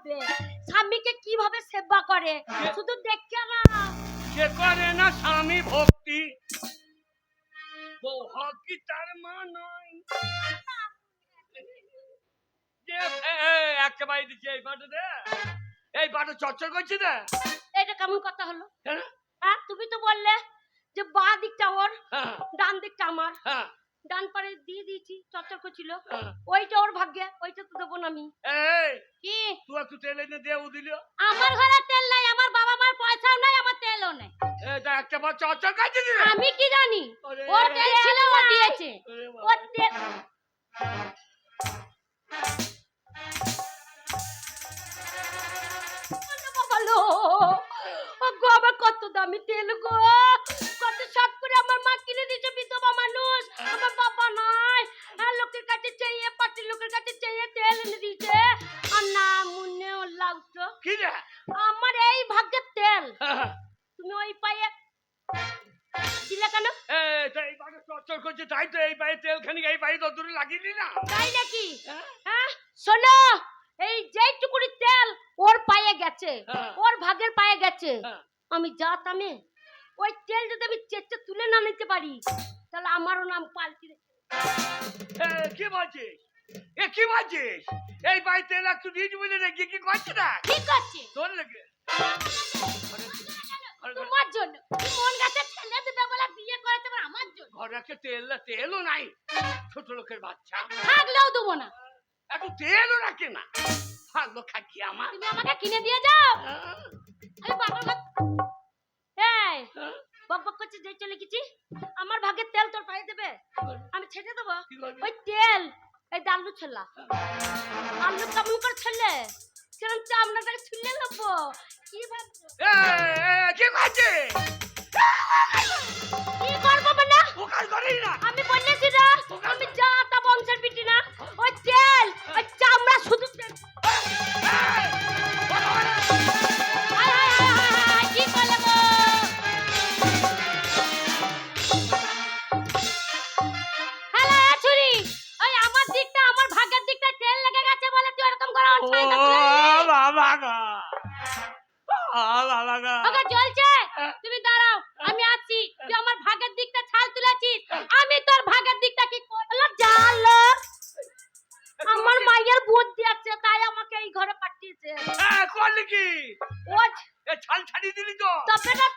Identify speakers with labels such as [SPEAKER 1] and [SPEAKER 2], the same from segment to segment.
[SPEAKER 1] হবে। স্বামীকে কীভাবে সেবা করে? শুধু দেখে না।
[SPEAKER 2] সে করে না স্বামী ভক্তি। বউ তার মা নয়। একটা বাড়ি দিচ্ছে এই পাটে দে। এই পাটে চচ্চর করছি দে।
[SPEAKER 1] এটা কেমন কথা হলো?
[SPEAKER 2] হ্যাঁ?
[SPEAKER 1] হ্যাঁ তুমি তো বললে যে বাঁ দিকটা ওর
[SPEAKER 2] হ্যাঁ।
[SPEAKER 1] ডান দিকটা আমার।
[SPEAKER 2] হ্যাঁ।
[SPEAKER 1] ডান পারে দিয়ে দিয়েছি চর্চা করছিল।
[SPEAKER 2] হ্যাঁ।
[SPEAKER 1] ওইটা ওর ভাগ্যে ওইটা তো দেবো না আমি। কি?
[SPEAKER 2] তুই একটু তেল এনে দেও দিল।
[SPEAKER 1] আমার ঘরে তেল নাই আমার বাবা মার পয়সাও নাই আমার তেলও নাই।
[SPEAKER 2] একটা বার চর্চা কাছে
[SPEAKER 1] আমি কি জানি?
[SPEAKER 2] ওর
[SPEAKER 1] তেল ছিল ও দিয়েছে।
[SPEAKER 2] ওর
[SPEAKER 1] তেল আমি। ওই তেল যদি আমি চেষ্টা তুলে না নিতে পারি তাহলে আমারও নাম পাল্টি।
[SPEAKER 2] কি বলছিস? এ কি বলছিস? এই বাড়ি তেল একটু দিয়ে দিবি না কি কি করছে না
[SPEAKER 1] ঠিক আছে
[SPEAKER 2] তোর লেগে।
[SPEAKER 1] তোমার জন্য। মন গাছে ছেলে দিবে বলে বিয়ে করেছে আমার জন্য?
[SPEAKER 2] ঘরে একটা তেল না তেলও নাই। ছোট লোকের বাচ্চা।
[SPEAKER 1] থাকলেও দেবো না।
[SPEAKER 2] একটু তেলও রাখে না। ভালো খাকি আমার।
[SPEAKER 1] তুমি আমাকে কিনে দিয়ে যাও।
[SPEAKER 2] হ্যাঁ,
[SPEAKER 1] আমি বাবার ভাগ বক বক করছে যে চলে গেছি আমার ভাগে তেল তোর পায়ে দেবে। আমি ছেড়ে দেবো। ওই তেল এই ডালু ছেলা। আলু কেমন করে ছেলে সেরকম চামড়াটাকে ছুলে নেব। কি ভাবছ?
[SPEAKER 2] কি করছে
[SPEAKER 1] কি করব
[SPEAKER 2] না?
[SPEAKER 1] আমি বলেছি
[SPEAKER 2] দিলি তো
[SPEAKER 1] তবে না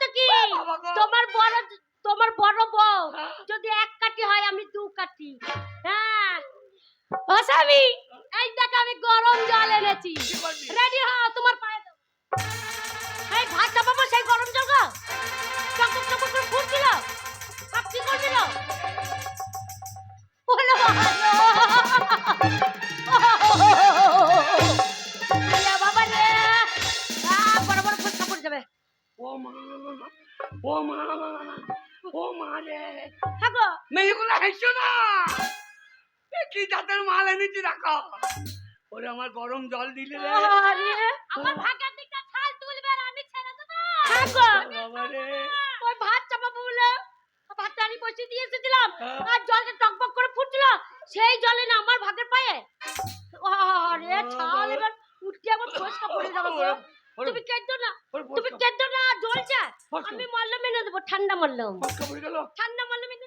[SPEAKER 1] ও
[SPEAKER 2] মা ও মা রে।
[SPEAKER 1] থাকো।
[SPEAKER 2] মেয়েগুলো হাসছো না? কি জাতের মাল এনেছি রাখো ওরে আমার গরম জল দিলে রে।
[SPEAKER 1] আমার ভাগের দিকটা ছাল তুলবে আর আমি ছেড়ে দেবো থাকো।
[SPEAKER 2] বাবা
[SPEAKER 1] ওই ভাত চাপাবো বলে আমি বসিয়ে দিয়ে এসেছিলাম
[SPEAKER 2] হ্যাঁ।
[SPEAKER 1] আর জলটা টকবক করে ফুটছিল সেই জলে না আমার ভাগের পায়ে। আরে ছাল এবার উঠতে আবার ফসকা পড়ে যাবে তুমি কেঁদো না। তুমি কেঁদো। না জ্বলছে। আমি মল্লম এনে দেবো ঠান্ডা
[SPEAKER 2] গেল
[SPEAKER 1] ঠান্ডা এনে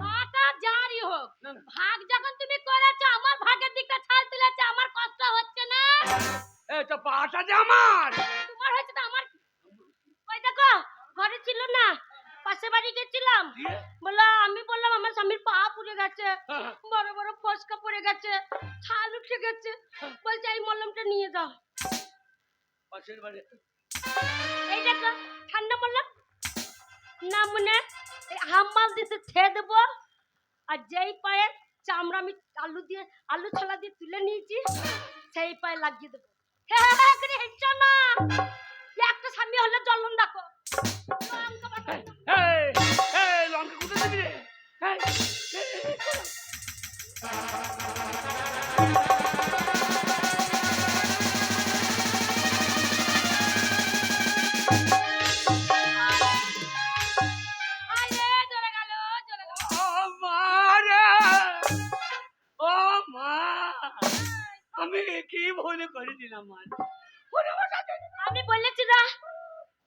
[SPEAKER 2] পাটা
[SPEAKER 1] জারি হোক। ভাগ যখন তুমি করেছ আমার ভাগের দিকটা ছাল তুলেছে আমার কষ্ট হচ্ছে না।
[SPEAKER 2] এই তো পাটা যে আমার।
[SPEAKER 1] লাগিয়ে দেবো হ্যাঁ হ্যাঁ হেঁচো না একটা স্বামী হলে।
[SPEAKER 2] এই এই লঙ্কা কোথায় দিবি রে আমার
[SPEAKER 1] আমি বলেছি না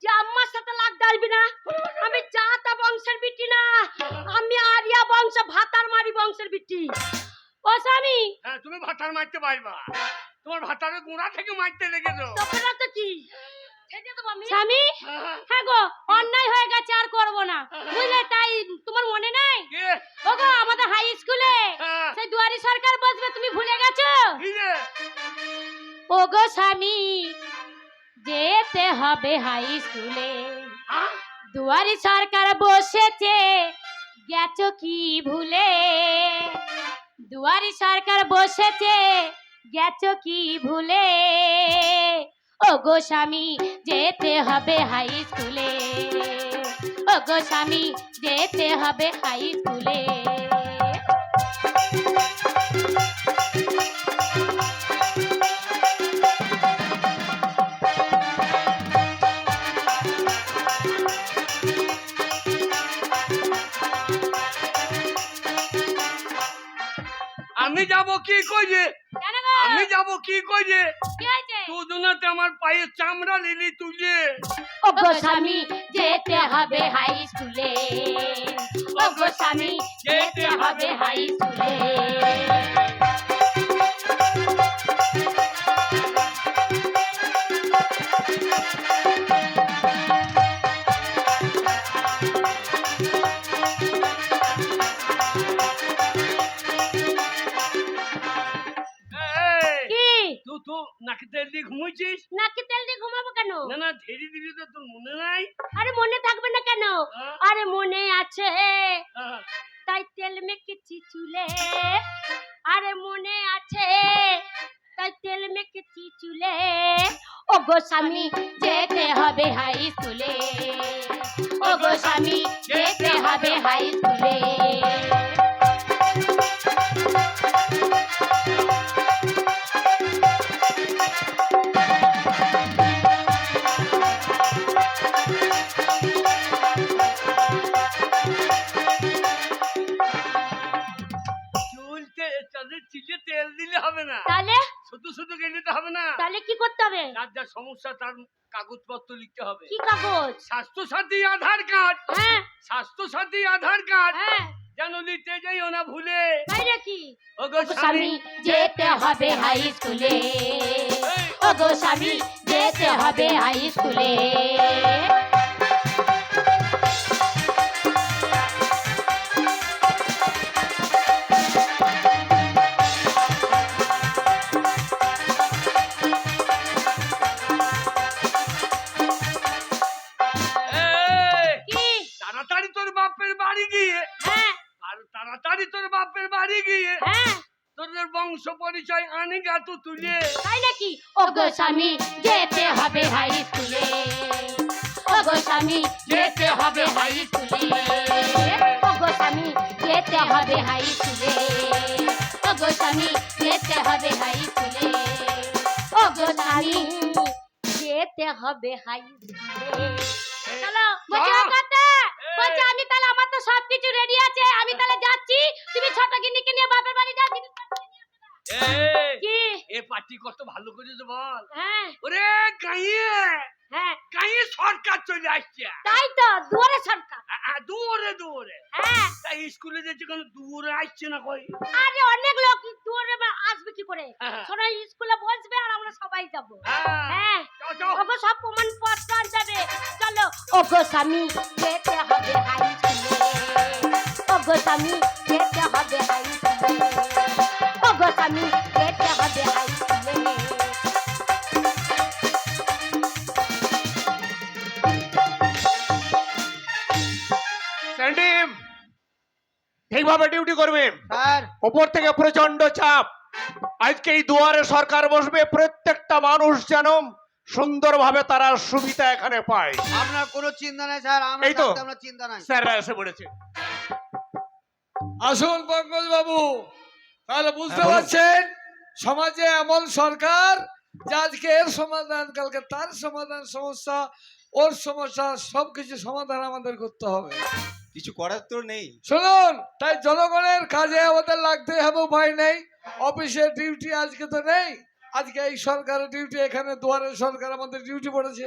[SPEAKER 1] যে আম্মার সাথে লাগ ডালবি না। আমি চাতা বংশের বিটি না। আমি আরিয়া বংশ ভাতার মারি বংশের বিটি। ও স্বামী।
[SPEAKER 2] হ্যাঁ তুমি ভাতার মারতে পারবা। তোমার ভাতারের গোড়া থেকে মারতে লেগেছো।
[SPEAKER 1] তোপেরা তো কি? স্বামী?
[SPEAKER 2] হ্যাঁ,
[SPEAKER 1] হ্যাঁ। গো অন্যায় হয়ে গেছে আর করব না। বুঝলে তাই তোমার মনে নাই?
[SPEAKER 2] কে?
[SPEAKER 1] ও গো আমাদের হাই স্কুলে
[SPEAKER 2] হ্যাঁ,
[SPEAKER 1] সেই দুয়ারি সরকার বসবে তুমি ভুলে গেছো? ও গো স্বামী যেতে হবে হাই স্কুলে? দুয়ারি সরকার বসেছে গেছো কি ভুলে? দুয়ারি সরকার বসেছে গেছো কি ভুলে? ও গো স্বামী যেতে হবে হাই স্কুলে। ও গো স্বামী যেতে হবে হাই স্কুলে।
[SPEAKER 2] যাব কি
[SPEAKER 1] কইলে
[SPEAKER 2] আমি যাব কি কইলে
[SPEAKER 1] তুই দুনাতে
[SPEAKER 2] দুজনাতে আমার পায়ে চামড়া লিলি তুলে
[SPEAKER 1] ও গো স্বামী যেতে হবে হাই স্কুলে। ও গো স্বামী যেতে হবে হাই স্কুলে। আরে মনে আছে
[SPEAKER 2] হ্যাঁ।
[SPEAKER 1] তাই তেল মেখেছি চুলে। আরে মনে আছে তাই তেল মেখেছি চুলে। ও গো স্বামী যেতে হবে হাই স্কুলে ও গো স্বামী যেতে হবে হাই স্কুলে
[SPEAKER 2] হবে।
[SPEAKER 1] কি কাগজ?
[SPEAKER 2] স্বাস্থ্য সাথী আধার কার্ড।
[SPEAKER 1] হ্যাঁ।
[SPEAKER 2] স্বাস্থ্য সাথী আধার কার্ড।
[SPEAKER 1] হ্যাঁ।
[SPEAKER 2] যেন নিতে যাইও না ভুলে।
[SPEAKER 1] তাই নাকি?
[SPEAKER 2] ও গো
[SPEAKER 1] স্বামী যেতে হবে হাই স্কুলে। ও গো স্বামী যেতে হবে হাই স্কুলে। গো স্বামী যেতে হবে হাই স্কুলে ও গো স্বামী যেতে হবে হাই স্কুলে ও গো স্বামী যেতে হবে হাই স্কুলে ও গো স্বামী যেতে হবে হাই স্কুলে ও গো স্বামী যেতে হবে হাই স্কুলে চলো
[SPEAKER 2] চল।
[SPEAKER 1] ও কাকা, বলছি আমি তাহলে আমার তো সবকিছু রেডি আছে। আমি তাহলে যাচ্ছি। তুমি ছোট গিন্নিকে নিয়ে বাপের বাড়ি যাও
[SPEAKER 2] এ পার্টি কত ভালো করেছে বল। ওরে গাইয়ে সরকার চলে আসছে।
[SPEAKER 1] তাই তো দুয়ারে সরকার।
[SPEAKER 2] আ, আ, দূরে দূরে তাই স্কুলে যেতে কোনো দূরে আসছে না কই?
[SPEAKER 1] আরে অনেক লোক দুয়ারে আসবে কি করে?
[SPEAKER 2] হ্যাঁ।
[SPEAKER 1] স্কুলে বসবে আর আমরা সবাই যাব।
[SPEAKER 2] হ্যাঁ।
[SPEAKER 1] ওগো সব প্রমাণ পত্র আনতে চলো। ওগো স্বামী যেতে হবে হাই স্কুলে। ওগো স্বামী যেতে হবে হাই স্কুলে। ওগো স্বামী হবে হাই স্কুলে।
[SPEAKER 3] ঠিকভাবে ডিউটি করবে?
[SPEAKER 4] স্যার।
[SPEAKER 3] ওপর থেকে প্রচণ্ড চাপ। আজকে এই দুয়ারে সরকার বসবে প্রত্যেকটা মানুষ যেন সুন্দরভাবে তারা সুবিধা এখানে পায়।
[SPEAKER 4] আপনার কোনো চিন্তা নাই স্যার। আমরা
[SPEAKER 3] এই তো।
[SPEAKER 4] চিন্তা নাই।
[SPEAKER 3] স্যাররা এসে পড়েছে
[SPEAKER 5] আসুন পঙ্কজ বাবু তাহলে বুঝতে
[SPEAKER 3] হ্যাঁ,
[SPEAKER 5] পারছেন? সমাজে এমন সরকার যে আজকে এর সমাধান কালকে তার সমাধান সমস্যা ওর সমস্যা সবকিছু সমাধান আমাদের করতে হবে।
[SPEAKER 6] কিছু করার তো নেই।
[SPEAKER 5] শুনুন তাই জনগণের কাজে আমাদের লাগতে হবে উপায় নেই। অফিসের ডিউটি আজকে তো নেই। আজকে এই সরকারের ডিউটি এখানে দুয়ারের সরকার আমাদের ডিউটি পড়েছে।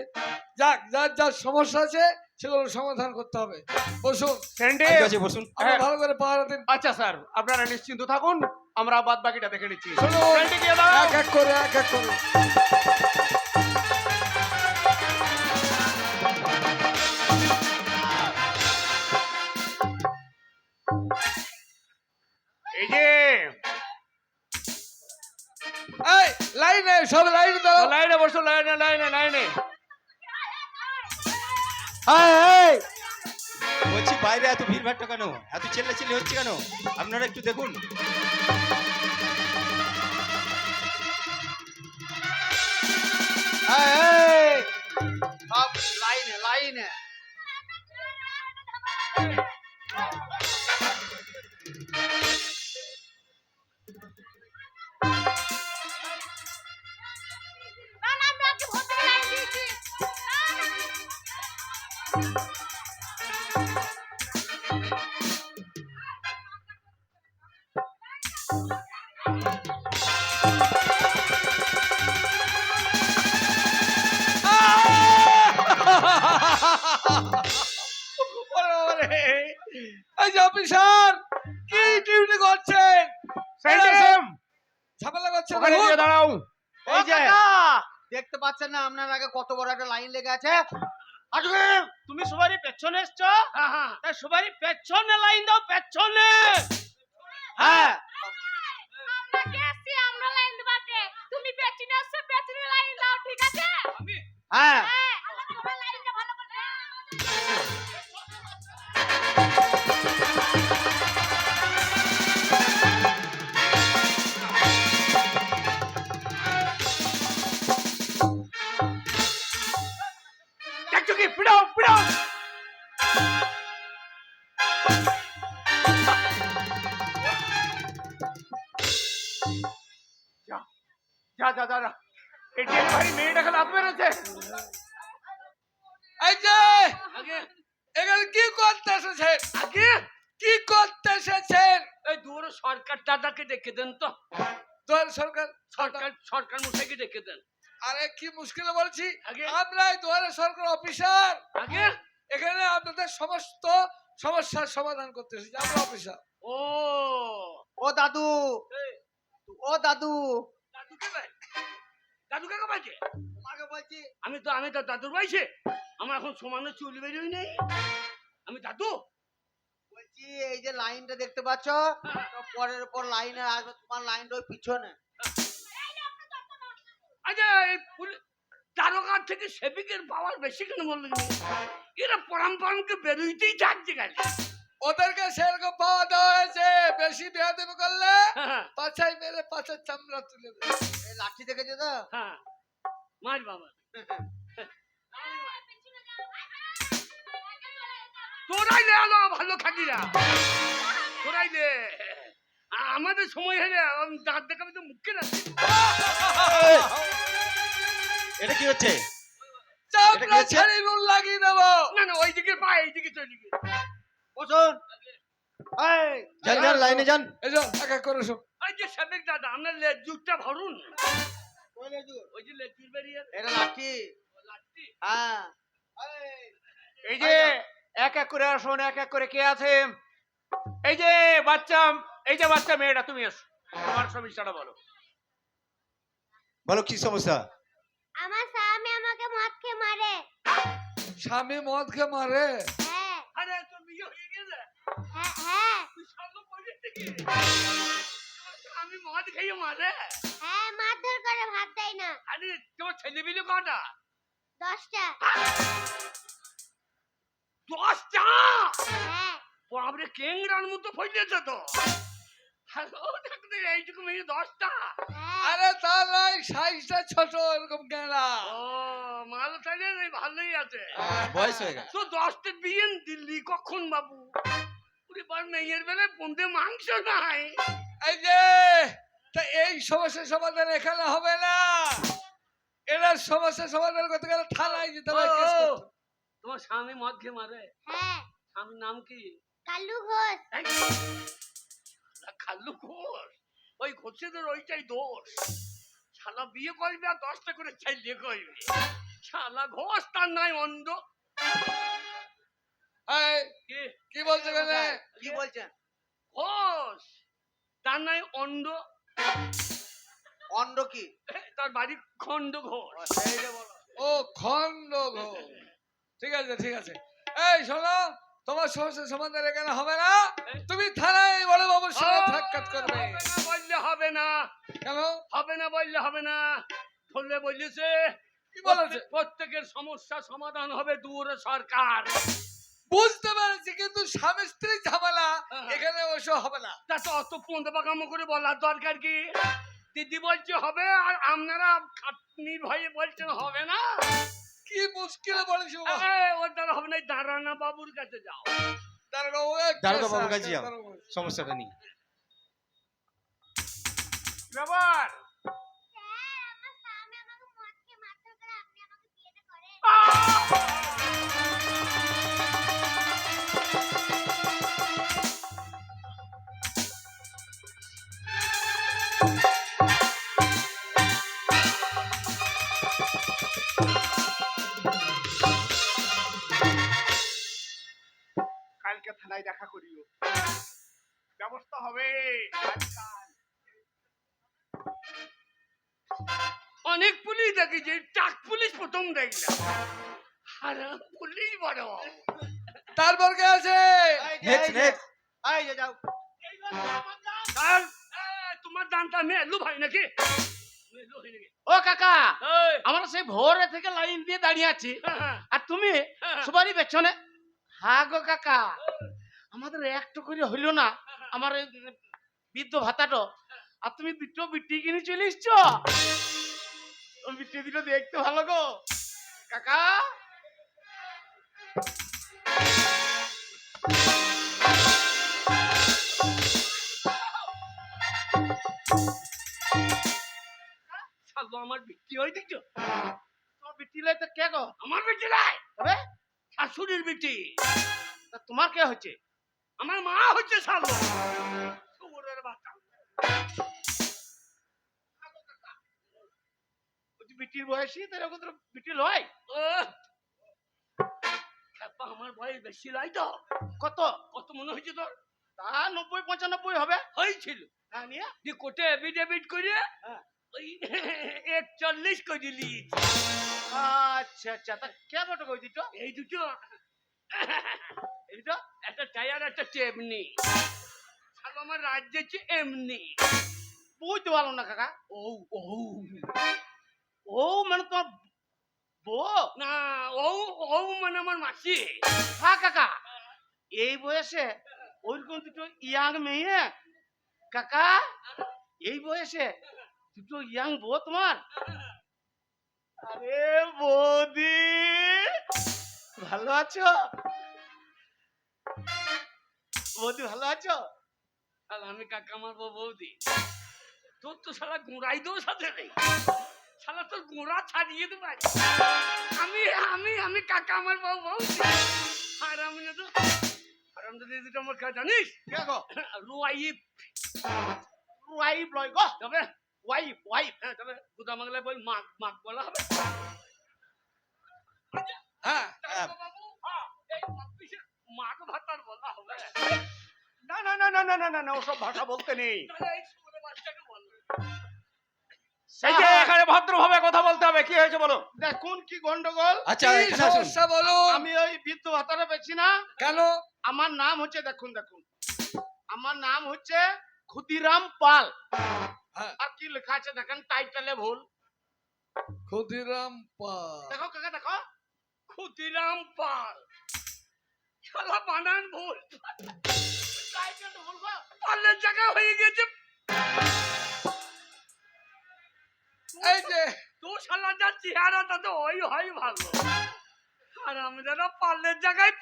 [SPEAKER 5] যাক যার যার সমস্যা আছে সেগুলো সমাধান করতে হবে। বসুন।
[SPEAKER 6] ঠিক আছে বসুন।
[SPEAKER 5] ভালো করে পাহারা দিন।
[SPEAKER 3] আচ্ছা স্যার আপনারা নিশ্চিন্ত থাকুন। আমরা বাদ বাকিটা দেখে নিচ্ছি।
[SPEAKER 5] শুনুন।
[SPEAKER 3] স্যান্ডে গিয়ে দাও।
[SPEAKER 5] এক এক করে এক এক করে।
[SPEAKER 3] এই যে।
[SPEAKER 5] এই লাইনে সব লাইনে দাও।
[SPEAKER 3] লাইনে বসো লাইনে লাইনে লাইনে।
[SPEAKER 6] বলছি বাইরে এত ভিড় ভিড়ভাট্টা কেন? এত চেল্লাচিল্লি হচ্ছে কেন? আপনারা একটু দেখুন।
[SPEAKER 4] সব লাইনে লাইনে।
[SPEAKER 1] না না
[SPEAKER 5] অফিসার কি ডিউটি করছেন?
[SPEAKER 3] স্যান্ডে
[SPEAKER 5] ঝামেলা করছেন
[SPEAKER 3] দাঁড়াও।
[SPEAKER 4] এই যে। দেখতে পাচ্ছেন না আপনার আগে কত বড় একটা লাইন লেগে আছে। আসবে
[SPEAKER 2] তুমি সবারই পেছনে এসছো?
[SPEAKER 3] হ্যাঁ হ্যাঁ।
[SPEAKER 2] তাই সবারই পেছনে লাইন দাও পেছনে।
[SPEAKER 4] হ্যাঁ।
[SPEAKER 1] আমরা গেছি আমরা লাইন দেবাতে তুমি পেছনে আসছো পেছনে লাইন দাও ঠিক আছে?
[SPEAKER 4] হ্যাঁ।
[SPEAKER 5] মুশকিলে বলছি
[SPEAKER 2] আগে।
[SPEAKER 5] আমরা এই দুয়ারে সরকার অফিসার। এখানে আপনাদের সমস্ত সমস্যার সমাধান করতে এসেছি আমরা অফিসার।
[SPEAKER 2] ও।
[SPEAKER 4] ও দাদু। ও দাদু।
[SPEAKER 2] ভাই? দাদু কাকা পাইছে
[SPEAKER 4] তোমাকে বলছি।
[SPEAKER 2] আমি তো আমি তো দাদুর পাইছে আমার এখন সমানে চুল বেরোই নেই। আমি দাদু?
[SPEAKER 4] বলছি এই যে লাইনটা দেখতে পাচ্ছ পরের পর লাইনে আসবে তোমার লাইনটা ওই পিছনে।
[SPEAKER 2] আচ্ছা এই দারোগার থেকে সেবিকের পাওয়ার বেশি কেন বলল এরা পরাম পরামকে বেরোইতেই থাকছে গেছে
[SPEAKER 5] ওদেরকে সেরকম পাওয়া দেওয়া হয়েছে বেশি বেয়াদবি করলে
[SPEAKER 2] হ্যাঁ
[SPEAKER 5] পাছাই মেরে পাছের চামড়া তুলে দেবে
[SPEAKER 4] লাঠি দেখেছ তো
[SPEAKER 2] হ্যাঁ মার বাবা তোরাই লে আলো ভালো খাটিরা তোরাই লে আমাদের সময় হলে দাঁত দেখাবে তো মুখে রাখছি
[SPEAKER 6] এটা কি হচ্ছে? হচ্ছে?
[SPEAKER 5] ছাড়ি নুন লাগিয়ে দেবো।
[SPEAKER 2] না না ওই দিকে পা এইদিকে চলে গিয়ে।
[SPEAKER 4] বসুন। এই
[SPEAKER 6] যান যান লাইনে যান।
[SPEAKER 5] এসো এক এক করে শোন
[SPEAKER 2] ওই যে সাবেক দাদা আপনার লেজ জুটটা ভরুন।
[SPEAKER 4] ওই লেজু,
[SPEAKER 2] ওই যে লেজ বেরিয়ে
[SPEAKER 4] এটা লাঠি।
[SPEAKER 2] লাঠি।
[SPEAKER 4] হ্যাঁ। এই,
[SPEAKER 3] এই যে এক এক করে আসুন এক এক করে কে আছে? এই যে বাচ্চা এই যে বাচ্চা মেয়েটা তুমি এসো। তোমার সমস্যাটা বলো।
[SPEAKER 6] বলো কি সমস্যা?
[SPEAKER 1] আমার স্বামী আমাকে মদ খেয়ে মারে।
[SPEAKER 5] স্বামী মদ খেয়ে মারে?
[SPEAKER 1] হ্যাঁ।
[SPEAKER 2] আরে তোর বিয়ে হয়ে গেছে?
[SPEAKER 1] হ্যাঁ হ্যাঁ।
[SPEAKER 2] তুই সামনে পড়ে থেকে আমি মদ খেয়ে মারে?
[SPEAKER 1] হ্যাঁ মারধর করে ভাত দেয় না।
[SPEAKER 2] আরে তোমার ছেলে বিলে কটা?
[SPEAKER 1] দশটা।
[SPEAKER 2] দশটা?
[SPEAKER 1] হ্যাঁ।
[SPEAKER 2] কেংরার মতো ফইলেছে তো। হ্যালো ডাক্তার এইটুকু মেয়ে দশটা।
[SPEAKER 1] হ্যাঁ।
[SPEAKER 5] আরে তার নয় সাইজটা ছোট এরকম কেনা।
[SPEAKER 2] ও মাল তাইলে ভালোই আছে।
[SPEAKER 6] বয়স হয়ে গেছে।
[SPEAKER 2] তো দশটা বিয়ে দিল্লি কখন বাবু? পুরি বার মেয়ের বেলা বন্ধে মাংস নাই।
[SPEAKER 5] এই যে তা এই সমস্যার সমাধান এখানে হবে না। এনার সমস্যার সমাধান করতে গেলে থানায় যেতে হবে কেস করতে।
[SPEAKER 2] তোমার স্বামী মদ খেয়ে মারে?
[SPEAKER 1] হ্যাঁ।
[SPEAKER 2] স্বামীর নাম কি?
[SPEAKER 1] কালু ঘোষ।
[SPEAKER 2] খাল্লু ঘোষ? ওই ঘোষেদের ওইটাই দোষ। শালা বিয়ে করবে আর দশটা করে ছেলে করবে। শালা ঘোষ তার নাই অন্ধ। কি?
[SPEAKER 5] বলছে
[SPEAKER 4] কি বলছেন?
[SPEAKER 2] ঘোষ তার নাই অন্ধ।
[SPEAKER 4] অন্ড কি?
[SPEAKER 2] তার বাড়ি খন্ড ঘোষ।
[SPEAKER 4] ও
[SPEAKER 5] খন্ড ঘোষ। ঠিক আছে ঠিক আছে। এই শোনো তোমার সমস্যার সমাধান এখানে হবে না। তুমি থানায় বড় বাবুর সঙ্গে সাক্ষাৎ করবে।
[SPEAKER 2] বললে হবে না।
[SPEAKER 5] কেন?
[SPEAKER 2] হবে না বললে হবে না। বললে বললেছে
[SPEAKER 5] কি বলেছে?
[SPEAKER 2] প্রত্যেকের সমস্যা সমাধান হবে দূরে সরকার।
[SPEAKER 5] বুঝতে পেরেছি কিন্তু স্বামী স্ত্রী ঝামেলা
[SPEAKER 2] হ্যাঁ।
[SPEAKER 5] এখানে ওসব হবে না।
[SPEAKER 2] তা তো অত পন্দ পাকামো করে বলার দরকার কি? দিদি বলছে হবে আর আপনারা খাটনির ভয়ে বলছেন হবে না?
[SPEAKER 5] কি মুশকিল
[SPEAKER 2] হবে না দারানা বাবুর কাছে যাও।
[SPEAKER 5] বাবুর কাছে
[SPEAKER 6] যাও।
[SPEAKER 5] সমস্যাটা
[SPEAKER 6] নেই।
[SPEAKER 5] ব্যাপার?
[SPEAKER 6] আমার স্বামী
[SPEAKER 5] আমাকে করে
[SPEAKER 6] আপনি আমাকে
[SPEAKER 3] বিয়েটা করেন। থানায় দেখা করিও। ব্যবস্থা হবে।
[SPEAKER 2] অনেক পুলিশ দেখেছি টাক পুলিশ প্রথম দেখলাম। হারাম পুলিশ বড়।
[SPEAKER 5] তারপর কে আছে?
[SPEAKER 4] যে,
[SPEAKER 6] Next,
[SPEAKER 4] এই যে, যে যাও।
[SPEAKER 2] আর, এ, তোমার দানটা মেলু ভাই নাকি? ভাই নাকি?
[SPEAKER 7] ও কাকা আমরা সেই ভোরে থেকে লাইন দিয়ে দাঁড়িয়ে আছি।
[SPEAKER 2] হ্যাঁ,
[SPEAKER 7] আর তুমি
[SPEAKER 2] হ্যাঁ,
[SPEAKER 7] সবারই পেছনে? হ্যাঁ গো কাকা। আমাদের একটু করে হইল না। আমার বৃদ্ধ ভাতাটো, আর তুমি দুটো বিটি কিনে চলে এসছো? বিটি দুটো দেখতে ভালো গো। কাকা?
[SPEAKER 2] আমার বিক্রি হয়ে দিচ্ছ
[SPEAKER 7] তোমার বিটি লাই তো কে গো?
[SPEAKER 2] আমার বিটি নাই
[SPEAKER 7] তবে
[SPEAKER 2] শাশুড়ির বিটি
[SPEAKER 7] তোমার কে হচ্ছে
[SPEAKER 2] আমার মা হচ্ছে শালো। শুয়োরের বাচ্চা।
[SPEAKER 7] বিটির বয়সী তো এরকম তো বিটি লয়?
[SPEAKER 2] আমার বয়স বেশি লাই তো।
[SPEAKER 7] কত?
[SPEAKER 2] কত মনে হয়েছে তোর?
[SPEAKER 7] তা নব্বই পঁচানব্বই হবে।
[SPEAKER 2] হয়েছিল।
[SPEAKER 7] হ্যাঁ নিয়ে?
[SPEAKER 2] যে কোটে এভিডেভিট করে। ওই একচল্লিশ করে দিলি
[SPEAKER 7] আচ্ছা আচ্ছা। তা কে বটো কই দিত
[SPEAKER 2] এই দুটো।
[SPEAKER 7] এই দুটো?
[SPEAKER 2] একটা টায়ার, একটা টেমনি। শালো আমার রাজ্যে হচ্ছে এমনি।
[SPEAKER 7] বুঝতে পারলাম না কাকা?
[SPEAKER 2] ও ও
[SPEAKER 7] ও মানে তোমার বউ?
[SPEAKER 2] না, ও ও মানে আমার মাসি।
[SPEAKER 7] হ্যাঁ কাকা, এই বয়সে ওইরকম দুটো ইয়াং মেয়ে? কাকা, এই বয়সে দুটো ইয়াং বউ তোমার? আরে বৌদি, ভালো আছো? বৌদি ভালো আছো?
[SPEAKER 2] শালা আমি কাকা মারবো বৌদি। তোর তো শালা গুঁড়াই দেও সাথে নেই শালা তোর গুঁড়া ছাড়িয়ে দেবো আমি আমি আমি কাকা আমার বউ বৌদি। আর আমি না তো আর আমি দিদি দুটো আমার কাজ জানিস?
[SPEAKER 7] কে গো?
[SPEAKER 2] রুয়াইপ
[SPEAKER 7] লয় গো।
[SPEAKER 2] তবে
[SPEAKER 7] ওয়াইফ ওয়াইফ।
[SPEAKER 2] হ্যাঁ তবে গুদা বাংলায় বল মাগ মাগ বলা হবে।
[SPEAKER 5] হ্যাঁ
[SPEAKER 2] ভাতার বলা হবে।
[SPEAKER 3] না না না না না না না না ওসব ভাষা বলতে নেই।
[SPEAKER 2] এই ছোট বাচ্চাকে বলবে
[SPEAKER 3] এই যে এখানে ভদ্রভাবে কথা বলতে হবে কি হয়েছে বলো?
[SPEAKER 7] দেখুন কি গন্ডগোল।
[SPEAKER 6] আচ্ছা
[SPEAKER 5] কি
[SPEAKER 6] এখানে আসুন।
[SPEAKER 5] সমস্যা বলো?
[SPEAKER 7] আমি ওই বৃদ্ধ ভাতারে পেয়েছি না।
[SPEAKER 5] কেন?
[SPEAKER 7] আমার নাম হচ্ছে দেখুন দেখুন। আমার নাম হচ্ছে ক্ষুদিরাম পাল।
[SPEAKER 5] হ্যাঁ।
[SPEAKER 7] আর কি লেখা আছে দেখেন টাইটেলে ভুল।
[SPEAKER 5] ক্ষুদিরাম পাল।
[SPEAKER 7] দেখো কাকা দেখো।
[SPEAKER 2] ক্ষুদিরাম পাল। শালা বানান ভুল
[SPEAKER 7] টাইটেল ভুল গো
[SPEAKER 2] জায়গা হয়ে গেছে।
[SPEAKER 5] এই যে
[SPEAKER 2] তো শালা যা চেহারা তাতে ওই হয় ভালো। আর আমি যারা পালের জায়গায়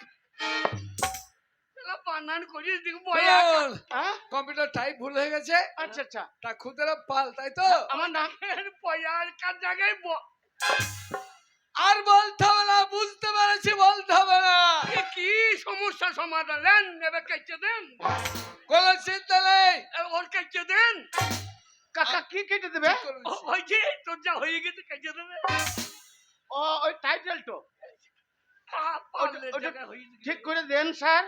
[SPEAKER 2] শালা বানান করিস
[SPEAKER 5] শোন,
[SPEAKER 7] হ্যাঁ?
[SPEAKER 5] কম্পিউটার টাইপ ভুল হয়ে গেছে।
[SPEAKER 7] আচ্ছা আচ্ছা।
[SPEAKER 5] তা ক্ষুদিরাম পাল তাই তো?
[SPEAKER 7] আমার নাম?
[SPEAKER 2] পয়ার কার জায়গায় ব-
[SPEAKER 5] আর বলতে হবে না বুঝতে পেরেছি বলতে হবে না।
[SPEAKER 2] কি সমস্যা সমাধান? দেন এবার কেচে দেন।
[SPEAKER 5] কোন চিন্তা নেই।
[SPEAKER 2] ওর কেচে দেন।
[SPEAKER 7] কাকা কি কেটে দেবে?
[SPEAKER 2] ও- ওই যে তোর যা হয়ে গেছে কেটে দেবে।
[SPEAKER 7] ও ওই
[SPEAKER 2] হয়ে গেছে।
[SPEAKER 7] ঠিক করে দেন স্যার।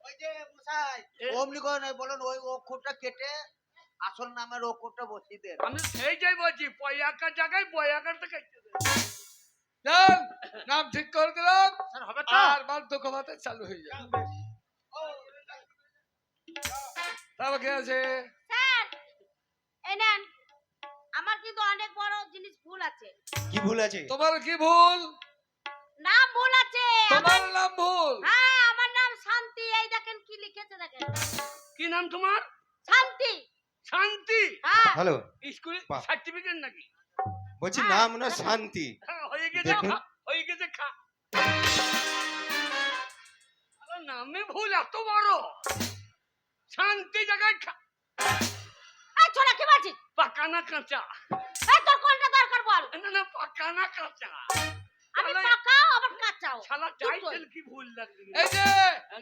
[SPEAKER 4] ওই যে মশাই অমনি করে নয় বলুন ওই অক্ষরটা কেটে আসল নামের অক্ষরটা বসিয়ে দেন।
[SPEAKER 2] আমি সেই যাই বলছি পয়াকার জায়গায় বয়াকারটা কেটে দেবে
[SPEAKER 5] দেন, নাম ঠিক করে দিলাম।
[SPEAKER 7] স্যার হবে তো।
[SPEAKER 5] আর বার্ধক্য ভাতা চালু হয়ে যাবে। তারপর কে আছে?
[SPEAKER 1] নেন। আমার কিন্তু অনেক বড় জিনিস ভুল আছে।
[SPEAKER 6] কি ভুল আছে?
[SPEAKER 5] তোমার কি ভুল?
[SPEAKER 1] নাম ভুল আছে।
[SPEAKER 5] তোমার নাম ভুল?
[SPEAKER 1] হ্যাঁ আমার নাম শান্তি। এই দেখেন কি লিখেছে দেখেন।
[SPEAKER 2] কি নাম তোমার?
[SPEAKER 1] শান্তি।
[SPEAKER 2] শান্তি?
[SPEAKER 1] হ্যাঁ।
[SPEAKER 6] হ্যালো।
[SPEAKER 2] স্কুল সার্টিফিকেট নাকি?
[SPEAKER 6] বলছি নাম না শান্তি।
[SPEAKER 2] হ্যাঁ, হয়ে গেছে
[SPEAKER 6] দেখুন।
[SPEAKER 2] খা, হয়ে গেছে খা। আরে নামে ভুল এত বড়। শান্তি জায়গায় খা।
[SPEAKER 1] এই ছোড়া কি বলছিস?
[SPEAKER 2] পাকা না কাঁচা?
[SPEAKER 1] এই তোর কোনটা দরকার বল।
[SPEAKER 2] না না পাকা না কাঁচা।
[SPEAKER 1] আমি
[SPEAKER 2] শালা-
[SPEAKER 1] পাকাও আবার কাঁচাও।
[SPEAKER 2] শালা
[SPEAKER 1] দুটোই।
[SPEAKER 2] টাইটেল কি ভুল লাগবে
[SPEAKER 5] এই যে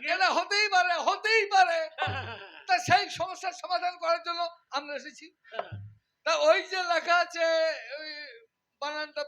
[SPEAKER 5] এটা হতেই পারে হতেই পারে। তা সেই সমস্যার সমাধান করার জন্য আমরা এসেছি। তা ওই যে লেখা আছে ওই বানানটা